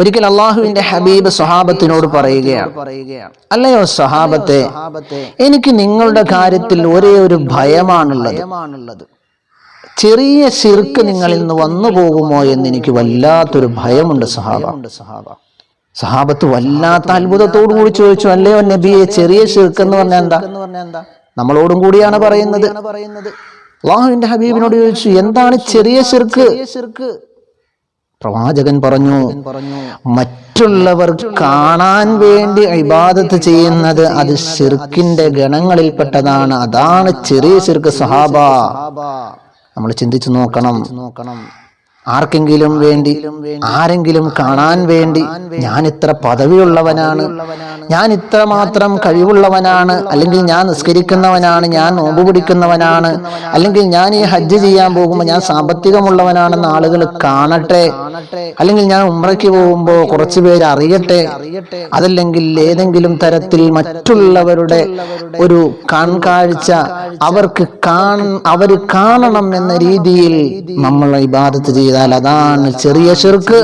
ഒരിക്കൽ അള്ളാഹുവിന്റെ ഹബീബ് സ്വഹാബത്തിനോട് പറയുകയാണ് അല്ലയോ സ്വഹാബത്തെ എനിക്ക് നിങ്ങളുടെ കാര്യത്തിൽ ഒരേ ഒരു ഭയമാണുള്ളത്. ചെറിയ ശിർക്ക് നിങ്ങളിൽ നിന്ന് വന്നു പോകുമോ എന്ന് എനിക്ക് വല്ലാത്തൊരു ഭയമുണ്ട് സഹാബ സഹാബത്ത് വല്ലാത്ത അത്ഭുതത്തോടു കൂടി ചോദിച്ചു അല്ലയോ നബിയെ ചെറിയ ശിർക്ക് എന്ന് പറഞ്ഞാൽ എന്താ? നമ്മളോടും കൂടിയാണ് പറയുന്നത്. അള്ളാഹുവിന്റെ ഹബീബിനോട് ചോദിച്ചു എന്താണ് ചെറിയ ശിർക്ക്? പ്രവാചകൻ പറഞ്ഞു മറ്റുള്ളവർ കാണാൻ വേണ്ടി ഇബാദത്ത് ചെയ്യുന്നത് അത് ഷിർക്കിന്റെ ഗണങ്ങളിൽപ്പെട്ടതാണ്. അതാണ് ചെറിയ ചെറുക്ക് സഹാബ നമ്മൾ ചിന്തിച്ചു നോക്കണം നോക്കണം. ആർക്കെങ്കിലും വേണ്ടി ആരെങ്കിലും കാണാൻ വേണ്ടി ഞാൻ ഇത്ര പദവിയുള്ളവനാണ് ഞാൻ ഇത്ര മാത്രം കഴിവുള്ളവനാണ് അല്ലെങ്കിൽ ഞാൻ നിസ്കരിക്കുന്നവനാണ് ഞാൻ നോമ്പ് പിടിക്കുന്നവനാണ് അല്ലെങ്കിൽ ഞാൻ ഈ ഹജ്ജ് ചെയ്യാൻ പോകുമ്പോൾ ഞാൻ സാമ്പത്തികമുള്ളവനാണെന്ന് ആളുകൾ കാണട്ടെ അല്ലെങ്കിൽ ഞാൻ ഉമ്രയ്ക്ക് പോകുമ്പോൾ കുറച്ചു പേര് അറിയട്ടെ അതല്ലെങ്കിൽ ഏതെങ്കിലും തരത്തിൽ മറ്റുള്ളവരുടെ ഒരു കൺകാഴ്ച അവർക്ക് കാണ അവർ കാണണം എന്ന രീതിയിൽ നമ്മൾ ഇബാദത്ത് ചെയ്താൽ അതാണ് ചെറിയ ചെറുക്ക്.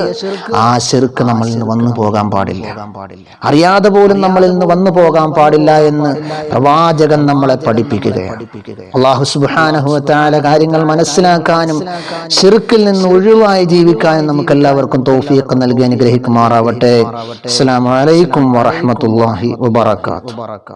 ആ ചെറുക്ക് നമ്മളിൽ നിന്ന് വന്നു പോകാൻ പാടില്ല. അറിയാതെ പോലും നമ്മളിൽ നിന്ന് വന്നു പോകാൻ പാടില്ല എന്ന് പ്രവാചകൻ നമ്മളെ പഠിപ്പിക്കുകയാണ്. അള്ളാഹു സുബാനഹുത്താല കാര്യങ്ങൾ മനസ്സിലാക്കാനും ചെറുക്കിൽ നിന്ന് ഒഴിവായി ജീവിക്കാനും നമുക്ക് എല്ലാവർക്കും തോഫിയൊക്കെ നൽകി അനുഗ്രഹിക്കുമാറാവട്ടെ. അസ്സാം വലൈക്കും വറഹ്മത്തുള്ളാഹി വബറകാതുഹു.